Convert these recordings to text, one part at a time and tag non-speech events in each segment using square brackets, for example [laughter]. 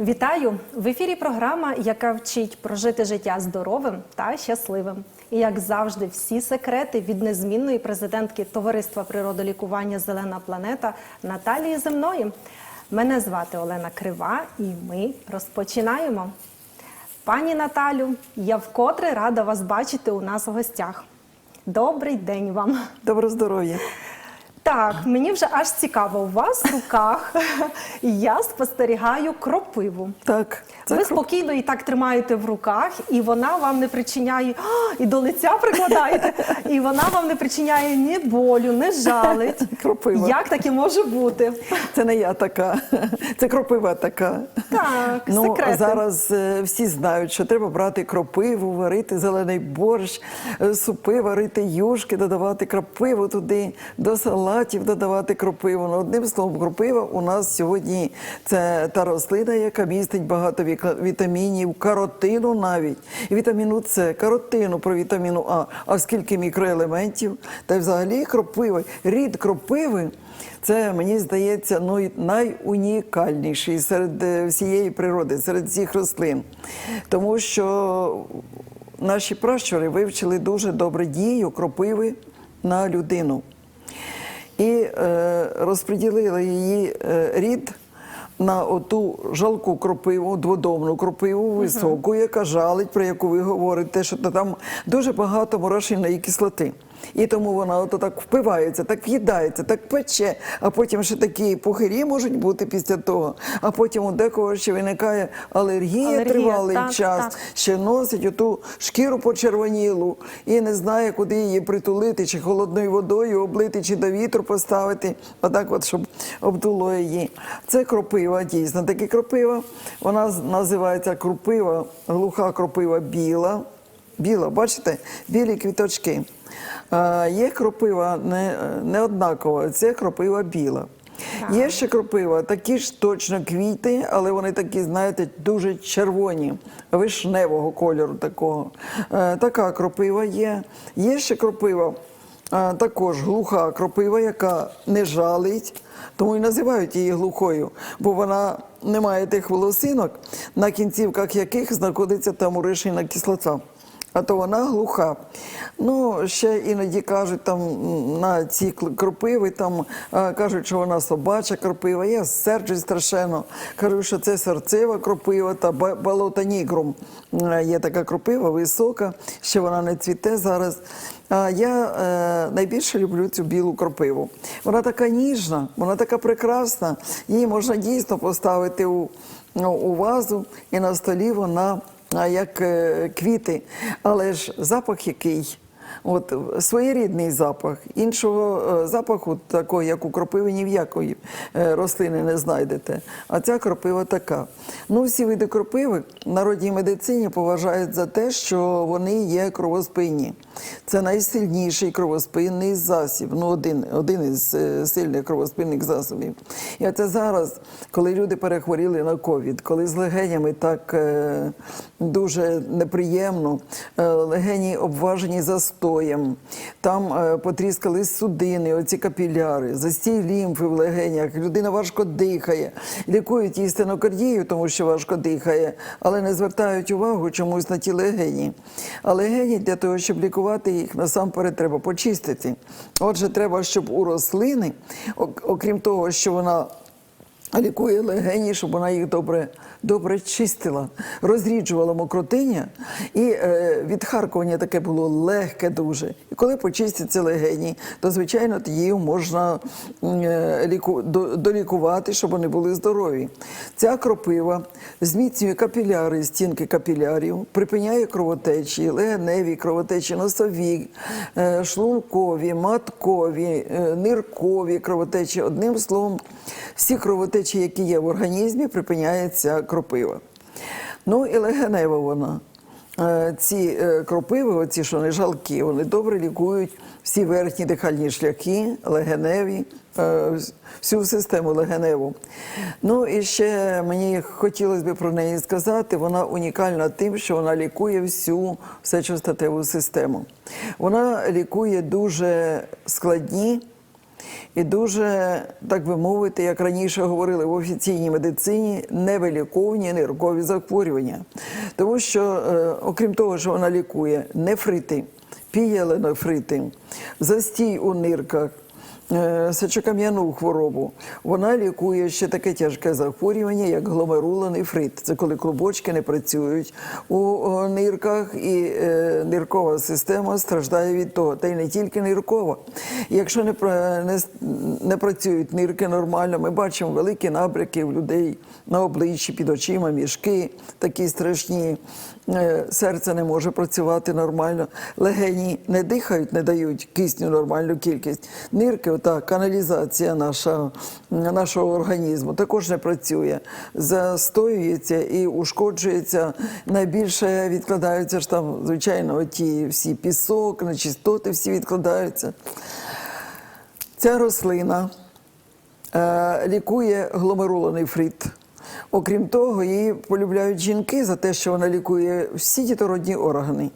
Вітаю в ефірі. Програма, яка вчить прожити життя здоровим та щасливим. І як завжди, всі секрети від незмінної президентки Товариства природолікування Зелена планета Наталії Земної. Мене звати Олена Крива, і ми розпочинаємо. Пані Наталю, я вкотре рада вас бачити у нас в гостях. Добрий день вам. Добро здоров'я. Так, мені вже аж цікаво. У вас в руках [laughs] я спостерігаю кропиву. Так, це Ви круп- спокійно і так тримаєте в руках, і вона вам не причиняє і до лиця прикладаєте, і вона вам не причиняє ні болю, ні жалить. [laughs] Кропива. Як таке може бути? Це не я така, це кропива така. Так, ну, секрети. Зараз е, всі знають, що треба брати кропиву, варити зелений борщ, е, супи, варити юшки, додавати кропиву туди, до салатів додавати кропиву. Ну, одним словом, кропива у нас сьогодні це та рослина, яка містить багато вітамінів, каротину навіть, і вітаміну С, каротину про вітаміну А, а скільки мікроелементів, та й взагалі кропива, рід кропиви. Це мені здається ну, найунікальніший серед е, всієї природи, серед всіх рослин. Тому що наші пращури вивчили дуже добре дію кропиви на людину. І е, розподілили її е, рід на оту жалку кропиву, дводомну кропиву, високу, яка жалить, про яку ви говорите, що там дуже багато морошиної кислоти. І тому вона ото так впивається, так в'їдається, так пече, а потім ще такі пухирі можуть бути після того. А потім у декого ще виникає алергія, Алергія, тривалий так, час, так. ще носить оту шкіру почервонілу і не знає, куди її притулити, чи холодною водою облити, чи до вітру поставити, отак, от, щоб обдуло її. Це кропива, дійсно. Таке кропива. Вона називається кропива, глуха кропива біла. Біла, бачите, білі квіточки. Є кропива не, не однакова, це кропива біла. Є ще кропива, такі ж точно квіти, але вони такі, знаєте, дуже червоні, вишневого кольору такого. Е, така кропива є. Є ще кропива, е, також глуха кропива, яка не жалить, тому і називають її глухою, бо вона не має тих волосинок, на кінцівках яких знаходиться та муришина кислота. А то вона глуха. Ну, ще іноді кажуть, там на ці кропиви там е, кажуть, що вона собача кропива. Я серджусь страшенно. Кажу, що це серцева кропива та болото нігрум. Е, Є така кропива висока, ще вона не цвіте зараз. А я е, найбільше люблю цю білу кропиву. Вона така ніжна, вона така прекрасна. Її можна дійсно поставити у, ну, у вазу, і на столі вона а, як е, квіти, але ж запах який. От своєрідний запах. Іншого е, запаху, такого, як у кропиви, ні в якої е, рослини не знайдете. А ця кропива така. Ну, всі види кропиви в народній медицині поважають за те, що вони є кровоспинні. Це найсильніший кровоспинний засіб. Ну, один, один із е, сильних кровоспинних засобів. І оце зараз, коли люди перехворіли на ковід, коли з легенями так е, дуже неприємно, е, легені обважені застоєм, там е, потріскали судини, оці капіляри, застій лімфи в легенях, людина важко дихає, лікують її стенокардію, тому що важко дихає, але не звертають увагу чомусь на ті легені. А легені для того, щоб лікувати їх, насамперед треба почистити. Отже, треба, щоб у рослини, окрім того, що вона лікує легені, щоб вона їх добре, добре чистила, розріджувала мокротиння, і е, відхаркування таке було легке дуже. І коли почистяться легені, то звичайно її можна е, ліку, до, долікувати, щоб вони були здорові. Ця кропива зміцнює капіляри, стінки капілярів, припиняє кровотечі, легеневі кровотечі, носові, е, шлункові, маткові, е, ниркові кровотечі. Одним словом, всі кровотечі, які є в організмі, припиняє ця кропива. Ну і легенева вона. Е, Ці е, кропиви, оці, що не жалкі, вони добре лікують всі верхні дихальні шляхи, легеневі, е, всю систему легеневу. Ну і ще мені хотілося б про неї сказати, вона унікальна тим, що вона лікує всю сечостатеву систему. Вона лікує дуже складні І дуже, так би мовити, як раніше говорили в офіційній медицині, невиліковні ниркові захворювання. Тому що, е, окрім того, що вона лікує нефрити, пієленефрити, застій у нирках, сечокам'яну хворобу. Вона лікує ще таке тяжке захворювання, як гломерулонефрит. Це коли клубочки не працюють у нирках, і е, ниркова система страждає від того. Та й не тільки ниркова. Якщо не, не, не працюють нирки нормально, ми бачимо великі набряки в людей на обличчі, під очима, мішки такі страшні. Е, Серце не може працювати нормально, легені не дихають, не дають кисню нормальну кількість. Нирки, ота каналізація наша, нашого організму також не працює, застоюється і ушкоджується. Найбільше відкладаються ж там, звичайно, ті всі пісок, нечистоти всі відкладаються. Ця рослина е, лікує гломерулонефрит. Окрім того, її полюбляють жінки за те, що вона лікує всі дітородні органи,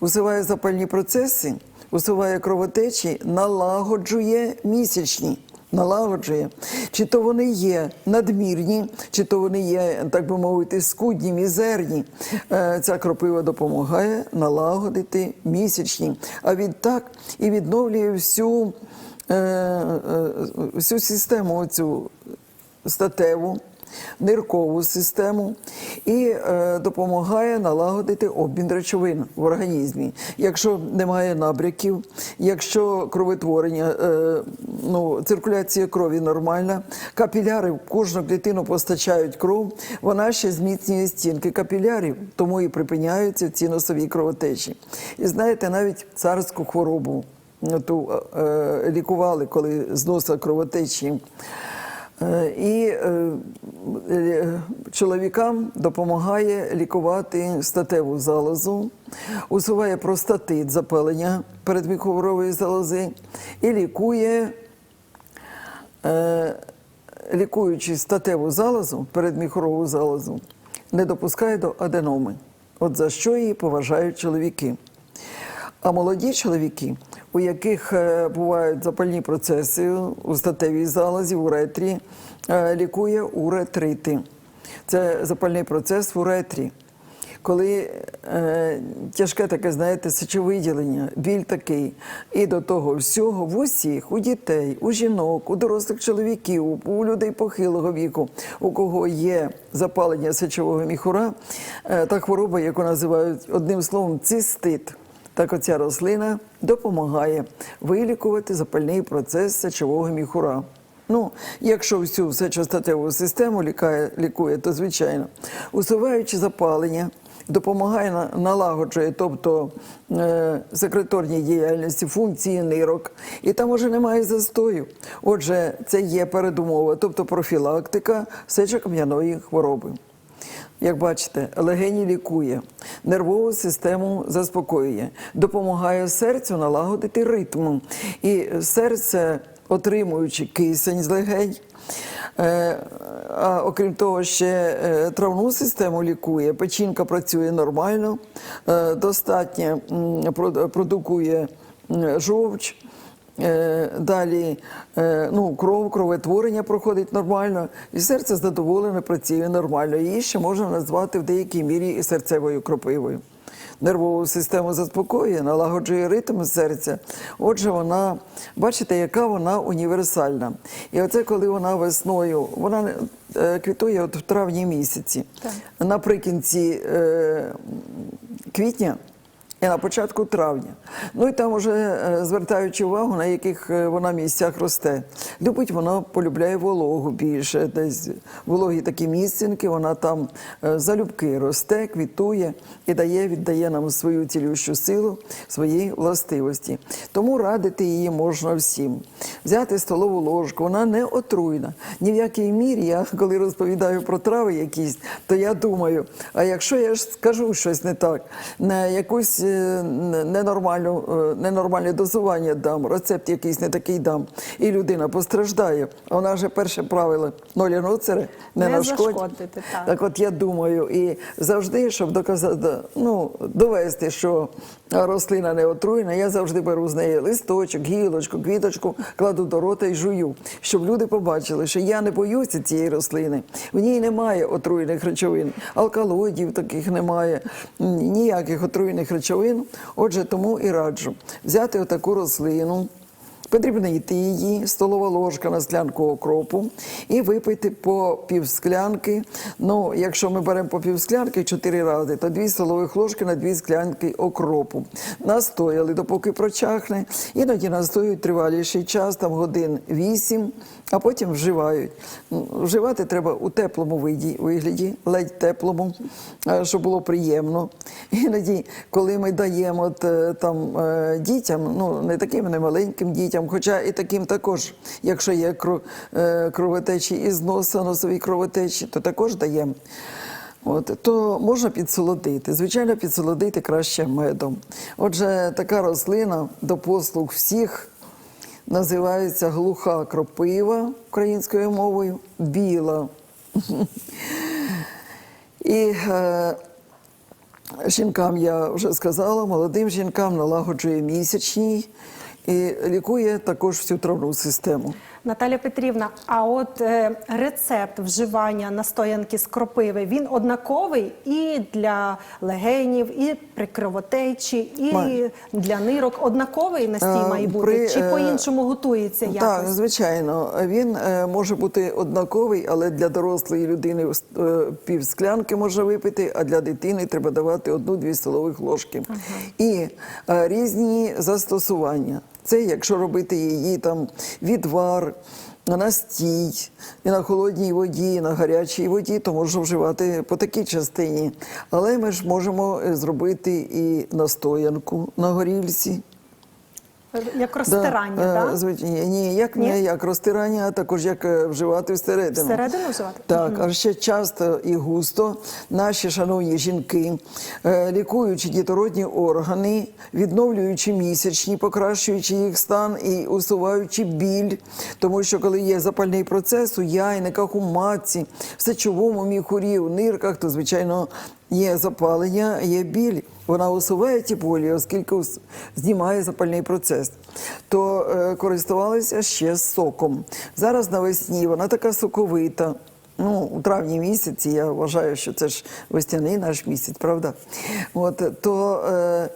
усуває запальні процеси, усуває кровотечі, налагоджує місячні. Налагоджує, чи то вони є надмірні, чи то вони є, так би мовити, скудні, мізерні. Е, Ця кропива допомагає налагодити місячні. А відтак і відновлює всю, е, е, всю систему цю статеву, ниркову систему і е, допомагає налагодити обмін речовин в організмі. Якщо немає набряків, якщо кровотворення, е, ну, циркуляція крові нормальна, капіляри в кожну клітину постачають кров, вона ще зміцнює стінки капілярів, тому і припиняються ці носові кровотечі. І знаєте, навіть царську хворобу е, ту е, лікували, коли з носа кровотечі. Е, І е, е, чоловікам допомагає лікувати статеву залозу, усуває простатит, запалення передміховрової залози і лікує, лікуючи статеву залозу, передміхорову залозу, не допускає до аденоми. От за що її поважають чоловіки. А молоді чоловіки, у яких е, бувають запальні процеси у статевій залозі, в уретрі, е, лікує уретрити. Це запальний процес в уретрі. Коли е, тяжке таке, знаєте, сечовиділення, біль такий, і до того всього в усіх, у дітей, у жінок, у дорослих чоловіків, у людей похилого віку, у кого є запалення сечового міхура, е, та хвороба, яку називають одним словом цистит. Так оця рослина допомагає вилікувати запальний процес сечового міхура. Ну, якщо всю сечостатеву систему лікає, лікує, то звичайно, усуваючи запалення, допомагає на- налагоджує, тобто е, секреторній діяльності, функції нирок, і там уже немає застою. Отже, це є передумова, тобто профілактика сечокам'яної хвороби. Як бачите, легені лікує, нервову систему заспокоює, допомагає серцю налагодити ритм. І серце, отримуючи кисень з легень, е, а окрім того, ще е, травну систему лікує, печінка працює нормально, е, достатньо продукує жовч. Е, Далі е, ну, кров, кроветворення проходить нормально, і серце задоволене працює нормально. Її ще можна назвати в деякій мірі і серцевою кропивою. Нервову систему заспокоює, налагоджує ритм серця. Отже, вона, бачите, яка вона універсальна. І оце коли вона весною, вона е, квітує от в травні місяці. Так. Наприкінці е, квітня і на початку травня. Ну і там вже е, звертаючи увагу, на яких е, вона місцях росте. Любить вона полюбляє вологу більше, десь вологі такі місцинки, вона там е, залюбки росте, квітує і дає, віддає нам свою цілющу силу, свої властивості. Тому радити її можна всім. Взяти столову ложку, вона не отруйна. Ні в якій мірі, я коли розповідаю про трави якісь, то я думаю, а якщо я ж скажу щось не так, не якусь е, ненормальну, е, ненормальне дозування дам, рецепт якийсь не такий дам, і людина постраждає. А вона вже перше правило нолі ноцере, не, Не нашкодь. так. Так от я думаю, і завжди, щоб доказати, ну, довести, що рослина не отруєна, я завжди беру з неї листочок, гілочку, квіточку, кладу до рота і жую, щоб люди побачили, що я не боюся цієї рослини. В ній немає отруйних речовин, алкалоїдів таких немає, ніяких отруйних речовин. Отже, тому і раджу взяти отаку рослину. Подрібнити її, столова ложка на склянку окропу і випити по півсклянки. Ну, якщо ми беремо по півсклянки 4 рази, то 2 столових ложки на 2 склянки окропу. Настояли, допоки прочахне. Іноді настоюють триваліший час, там годин 8, а потім вживають. Вживати треба у теплому виді, вигляді, ледь теплому, е, щоб було приємно. Іноді, коли ми даємо от, е, там е, дітям, ну не таким не маленьким дітям, хоча і таким також, якщо є е, кровотечі із носа, носові кровотечі, то також даємо. То можна підсолодити. Звичайно, підсолодити краще медом. Отже, така рослина до послуг всіх називається глуха кропива українською мовою, біла. І е, жінкам я вже сказала, молодим жінкам налагоджує місячні і лікує також всю травну систему. Наталя Петрівна, а от е, рецепт вживання настоянки з кропиви він однаковий і для легенів, і при кровотечі, і Має. для нирок. Однаковий настій Е, має бути, при, чи е, по-іншому готується якось? Так, звичайно, він е, може бути однаковий, але для дорослої людини е, пів склянки можна випити, а для дитини треба давати одну-дві столових ложки. І е, різні застосування. Це якщо робити її там відвар. На стій, і на холодній воді, і на гарячій воді, то можна вживати по такій частині. Але ми ж можемо е, зробити і настоянку на горільці. Як розтирання, Да, так? е, звичайно. Ні, як Ні? не як розтирання, а також як е, вживати всередину. Всередину вживати? Так, а ще часто і густо наші шановні жінки, е, лікуючи дітородні органи, відновлюючи місячні, покращуючи їх стан і усуваючи біль. Тому що коли є запальний процес у яйниках, у матці, в сечовому міхурі, у нирках, то звичайно є запалення, є біль. Вона усуває ті болі, оскільки знімає запальний процес. То е, користувалися ще соком. Зараз навесні вона така соковита. Ну, у травні місяці я вважаю, що це ж весняний наш місяць, правда? От то е,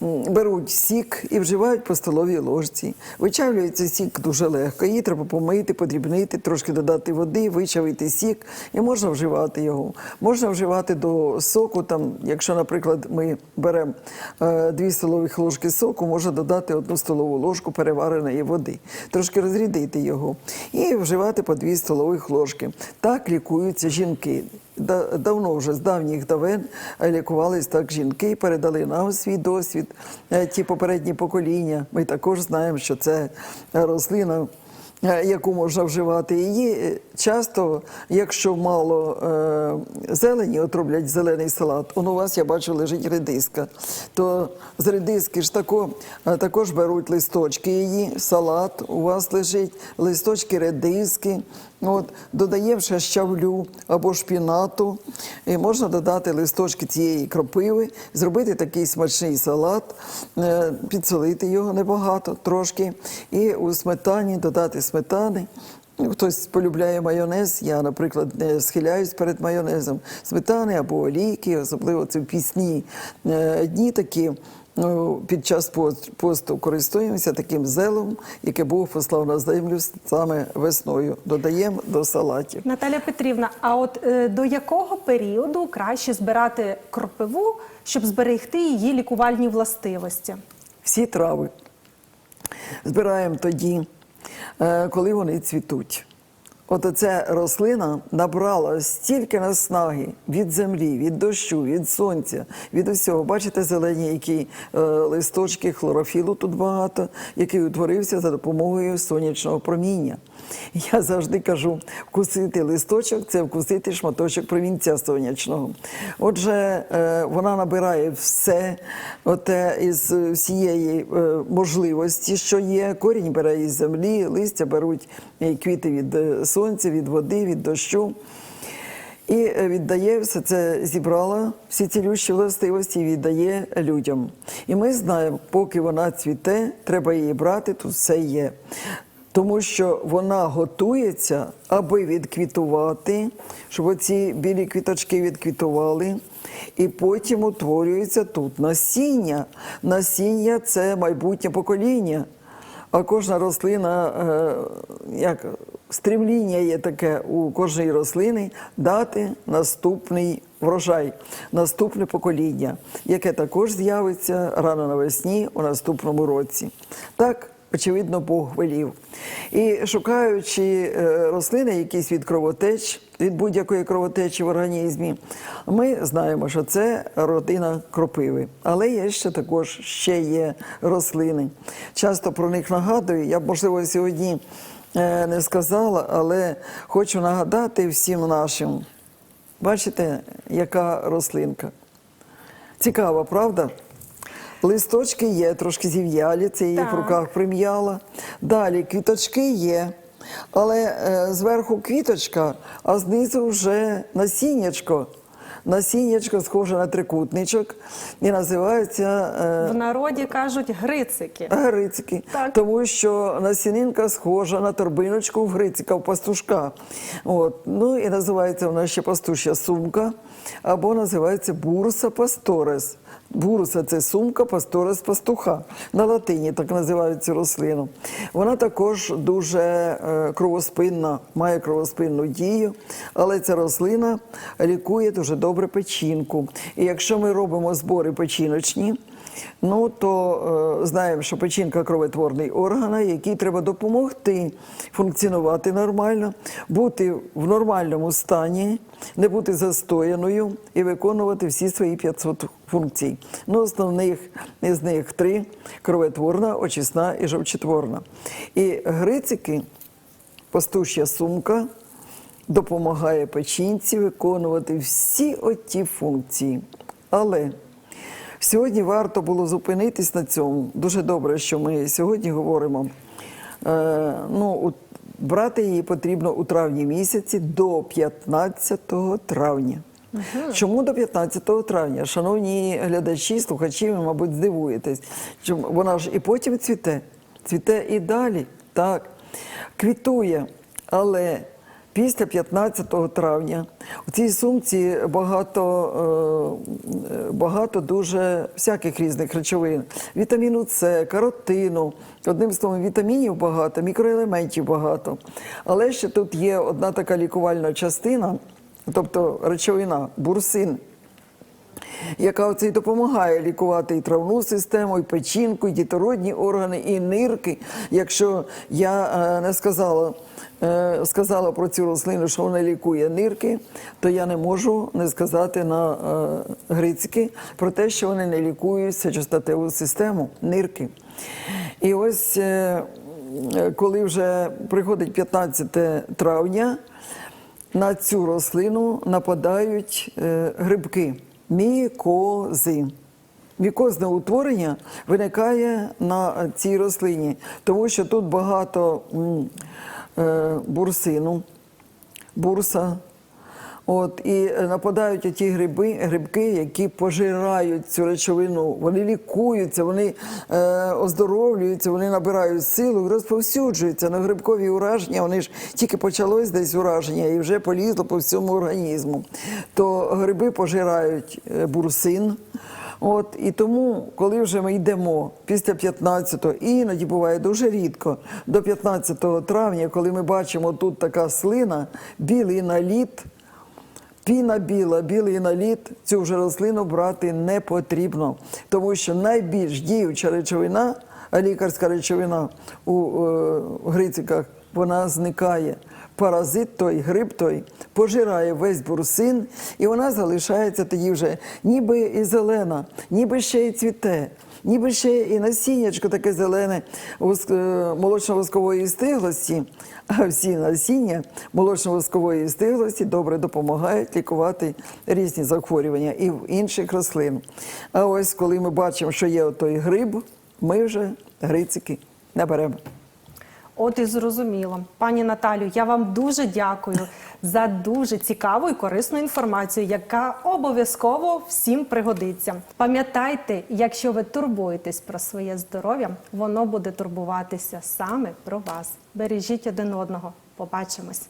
беруть сік і вживають по столовій ложці. Вичавлюється сік дуже легко. Її треба помити, подрібнити, трошки додати води, вичавити сік, і можна вживати його. Можна вживати до соку. Там, якщо, наприклад, ми беремо е, дві столових ложки соку, можна додати одну столову ложку перевареної води, трошки розрідити його і вживати по дві столових ложки. Так лікуються жінки. Да- Давно вже з давніх давен е, лікувались так жінки, передали нам свій досвід. Е, Ті попередні покоління. Ми також знаємо, що це рослина. е, Яку можна вживати її часто, якщо мало зелені, от роблять зелений салат. Он у вас я бачу лежить редиска. То з редиски ж тако, також беруть листочки її, салат у вас лежить, листочки редиски. От, додаємо щавлю або шпінату. І можна додати листочки цієї кропиви, зробити такий смачний салат, е, підсолити його небагато, трошки. І у сметані додати сметани. Ну, Хтось полюбляє майонез. Я, наприклад, не схиляюсь перед майонезом. Сметани або олійки, особливо це в пісні е, дні такі. Ну, під час посту користуємося таким зелом, яке Бог послав на землю саме весною. Додаємо до салатів. Наталя Петрівна, а от е, до якого періоду краще збирати кропиву, щоб зберегти її лікувальні властивості? Всі трави збираємо тоді, е, коли вони цвітуть. От оця рослина набрала стільки наснаги від землі, від дощу, від сонця, від усього. Бачите, зелені, які е, листочки хлорофілу тут багато, який утворився за допомогою сонячного проміння. Я завжди кажу, вкусити листочок це вкусити шматочок промінця сонячного. Отже, е, вона набирає все оте із всієї е, можливості, що є. Корінь бере із землі, листя беруть е, квіти від сонця, від води, від дощу. І віддає все це зібрала, всі ці лющі властивості і віддає людям. І ми знаємо, поки вона цвіте, треба її брати, тут все є. Тому що вона готується, аби відквітувати, щоб оці білі квіточки відквітували. І потім утворюється тут насіння. Насіння це майбутнє покоління. А кожна рослина, е, як стрімління є таке у кожної рослини дати наступний врожай, наступне покоління, яке також з'явиться рано навесні у наступному році. Так, очевидно, Бог велів. І шукаючи е, рослини, якісь від кровотеч, від будь-якої кровотечі в організмі, ми знаємо, що це родина кропиви. Але є ще також ще є рослини. Часто про них нагадую. Я можливо, сьогодні е, не сказала, але хочу нагадати всім нашим. Бачите, яка рослинка? Цікаво, правда? Листочки є, трошки зів'ялі, це її в руках прим'яла. Далі квіточки є, але е, зверху квіточка, а знизу вже насіннячко. Насіннячко схоже на трикутничок і називається е, В народі кажуть грицики. Грицики, Так. тому що насінинка схожа на торбиночку в грицика, в пастушка. От. Ну і називається вона ще пастушя сумка, або називається бурса пасторес. Бурса це сумка, пасторес пастуха. На латині так називають цю рослину. Вона також дуже е, кровоспинна, має кровоспинну дію, але ця рослина лікує дуже добре печінку. І якщо ми робимо збори печіночні, Ну то е, знаємо, що печінка кровотворний орган, який треба допомогти функціонувати нормально, бути в нормальному стані, не бути застояною і виконувати всі свої 500 функцій. Ну, основних із них три: кровотворна, очисна і жовчотворна. І грицики, пастушя сумка, допомагає печінці виконувати всі оті функції. Але Сьогодні варто було зупинитись на цьому. Дуже добре, що ми сьогодні говоримо. Е, ну, брати її потрібно у травні місяці до 15 травня. Чому до 15 травня? Шановні глядачі, слухачі, ви, мабуть, здивуєтесь. Чому? Вона ж і потім цвіте, цвіте і далі. Так, квітує, але Після 15 травня у цій сумці багато, е, багато дуже всяких різних речовин: вітаміну С, каротину. Одним словом, вітамінів багато, мікроелементів багато. Але ще тут є одна така лікувальна частина, тобто речовина, бурсин яка оце допомагає лікувати і травну систему, і печінку, і дітородні органи, і нирки. Якщо я е, не сказала, е, сказала про цю рослину, що вона лікує нирки, то я не можу не сказати на е, грицьки про те, що вони не лікують сечостатеву систему, нирки. І ось коли вже приходить 15 травня, на цю рослину нападають грибки мікози. Мікозне утворення виникає на цій рослині, тому що тут багато е, бурсину, бурса. От, і е, нападають ті гриби, грибки, які пожирають цю речовину, вони лікуються, вони е, оздоровлюються, вони набирають силу розповсюджуються на грибкові ураження. Вони ж тільки почалось десь ураження і вже полізло по всьому організму. То гриби пожирають е, бурсин. От і тому, коли вже ми йдемо після 15-го, іноді буває дуже рідко, до 15 травня, коли ми бачимо тут така слина, білий наліт. Піна біла, білий наліт, цю вже рослину брати не потрібно, тому що найбільш діюча речовина, лікарська речовина у е, грициках, вона зникає. Паразит той, гриб той пожирає весь бурсин, і вона залишається тоді вже ніби і зелена, ніби ще й цвіте. Ніби ще і насіннячко таке зелене е, молочно-воскової стиглості, а всі насіння молочно-воскової стиглості добре допомагають лікувати різні захворювання і в інших рослин. А ось коли ми бачимо, що є той гриб, ми вже грицики не беремо. От і зрозуміло. Пані Наталю, я вам дуже дякую за дуже цікаву і корисну інформацію, яка обов'язково всім пригодиться. Пам'ятайте, якщо ви турбуєтесь про своє здоров'я, воно буде турбуватися саме про вас. Бережіть один одного. Побачимось.